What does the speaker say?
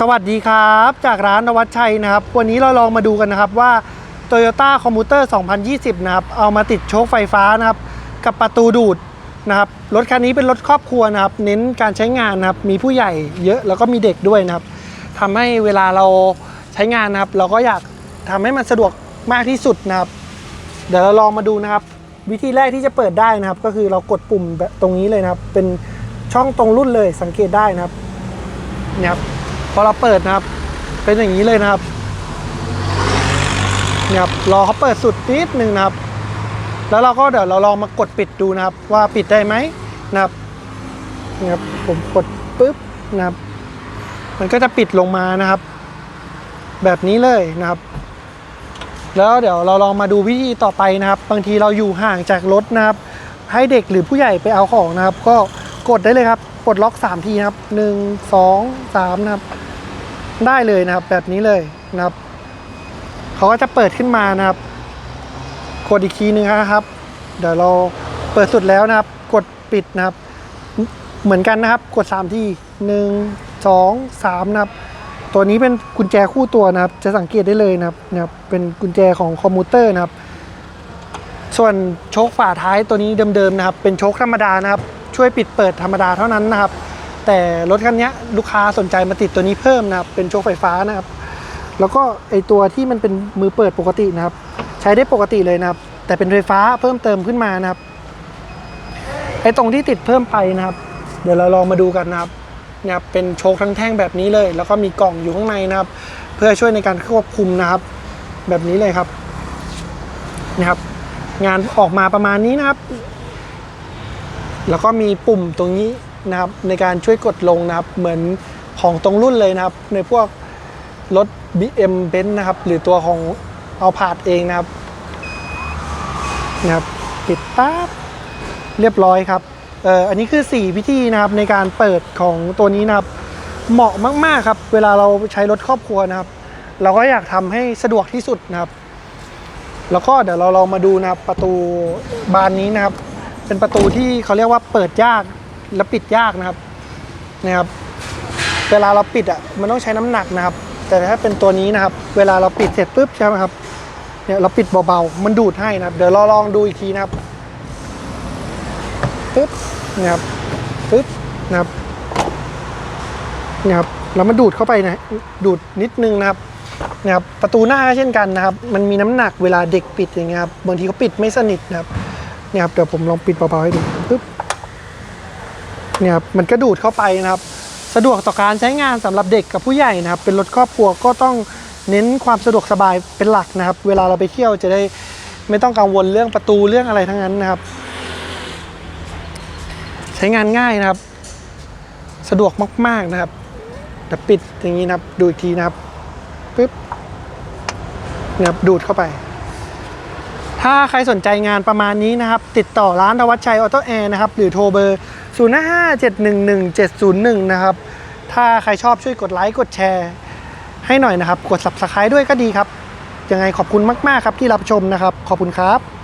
สวัสดีครับ จากร้านนวัดชัยนะครับ วันนี้เราลองมาดูกันนะครับว่า Toyota Commuter 2020 นะครับ เอามาติดโชคไฟฟ้านะครับ กับประตูดูดนะครับ รถคันนี้เป็นรถครอบครัวนะครับ เน้นการใช้งานนะครับ มีผู้ใหญ่เยอะแล้วก็มีเด็กด้วยนะครับทำให้เวลาเราใช้งานนะครับ เราก็อยากทำให้มันสะดวกมากที่สุดนะครับ เดี๋ยวเราลองมาดูนะครับ วิธีแรกที่จะเปิดได้นะครับ ก็คือเรากดปุ่มแบบตรงนี้เลยนะครับ เป็นช่องตรงรุ่นเลยสังเกตได้นะครับเนี่ยครับ พอเราเปิดนะครับ เป็นอย่างนี้เลยนะครับเนี่ยครับรอเขาเปิดสุดนิดนึงนะครับ แล้วเราก็เดี๋ยวเราลองมากดปิดดูนะครับ ว่าปิดได้ไหมนะครับเนี่ยครับผมกดปุ๊บนะครับ มันก็จะปิดลงมานะครับ แบบนี้เลยนะครับ แล้วเดี๋ยวเราลองมาดูวิธีต่อไปนะครับ บางทีเราอยู่ห่างจากรถนะครับ ให้เด็กหรือผู้ใหญ่ไปเอาของนะครับ ก็กดได้เลยครับ กดล็อก 3 ทีนะครับ 1 2 3 นะครับ ได้เลยนะครับ แบบนี้เลยนะครับเขาก็จะเปิดขึ้นมานะครับ กดอีกทีนึงนะครับ เดี๋ยวเราเปิดสุดแล้วนะครับ กดปิดนะครับ เหมือนกันนะครับ กด3ที่1 2 3นะครับ ตัวนี้เป็นกุญแจคู่ตัวนะครับ จะสังเกตได้เลยนะครับนะครับ เป็นกุญแจของคอมพิวเตอร์นะครับ ส่วนโชคฝาท้ายตัวนี้เดิมๆนะครับ เป็นโชคธรรมดานะครับ ช่วยปิดเปิดธรรมดาเท่านั้นนะครับ แต่รถคันนี้ลูกค้าสนใจมาติดตัวนี้เพิ่มนะครับเป็นโชคไฟฟ้านะครับ แล้วก็ไอตัวที่มันเป็นมือเปิดปกตินะครับ ใช้ได้ปกติเลยนะครับ แต่เป็นไฟฟ้าเพิ่มเติมขึ้นมานะครับไอตรงที่ติดเพิ่มไปนะครับ เดี๋ยวเราลองมาดูกันนะครับเนี่ยครับเป็นโชคทั้งแท่งแบบนี้เลย แล้วก็มีกล่องอยู่ข้างในนะครับ เพื่อช่วยในการควบคุมนะครับ แบบนี้เลยครับนะครับ งานออกมาประมาณนี้นะครับ แล้วก็มีปุ่มตรงนี้ นะครับในการช่วยกดลงนะครับ เหมือนของตรงรุ่นเลยนะครับ ในพวกรถ BM Benz นะครับหรือตัวของเอาผาดเองนะครับนะครับปิดปั๊บเรียบร้อยครับเอ่ออันนี้คือ 4 วิธีนะครับในการเปิดของตัวนี้นะครับ เหมาะมากๆครับ เวลาเราใช้รถครอบครัวนะครับ เราก็อยากทำให้สะดวกที่สุดนะครับ แล้วก็เดี๋ยวเราลองมาดูนะครับประตูบานนี้นะครับ เป็นประตูที่เขาเรียกว่าเปิดยาก และปิดยากนะครับนะครับเวลาเราปิดอะมันต้องใช้น้ำหนักนะครับ แต่ถ้าเป็นตัวนี้นะครับ เวลาเราปิดเสร็จปุ๊บใช่ไหมครับเนี่ยเราปิดเบาๆมันดูดให้นะครับ เดี๋ยวเราลองดูอีกทีนะครับปุ๊บนะครับปุ๊บนะครับนะครับแล้วมันดูดเข้าไปนะดูดนิดนึงนะครับนะครับประตูหน้าก็เช่นกันนะครับ มันมีน้ำหนักเวลาเด็กปิดอย่างเงี้ยครับบางทีเขาปิดไม่สนิทนะครับเนี่ยครับเดี๋ยวผมลองปิดเบาๆให้ดูปึ๊บ เนี่ยครับมันก็ดูดเข้าไปนะครับ สะดวกต่อการใช้งานสำหรับเด็กกับผู้ใหญ่นะครับ เป็นรถครอบครัวก็ต้องเน้นความสะดวกสบายเป็นหลักนะครับ เวลาเราไปเที่ยวจะได้ไม่ต้องกังวลเรื่องประตูเรื่องอะไรทั้งนั้นนะครับ ใช้งานง่ายนะครับ สะดวกมาก ๆนะครับเดี๋ยวปิดอย่างนี้นะครับ ดูอีกทีนะครับปึ๊บนะครับดูดเข้าไป ถ้าใครสนใจงานประมาณนี้นะครับ ติดต่อร้านธวัชชัยออโต้แอร์นะครับ หรือโทรเบอร์0 5 5 7 1 1 7 0 1 นะครับ ถ้าใครชอบช่วยกดไลค์กดแชร์ให้หน่อยนะครับ กด subscribe ด้วยก็ดีครับ ยังไงขอบคุณมาก ๆ ครับที่รับชมนะครับ ขอบคุณครับ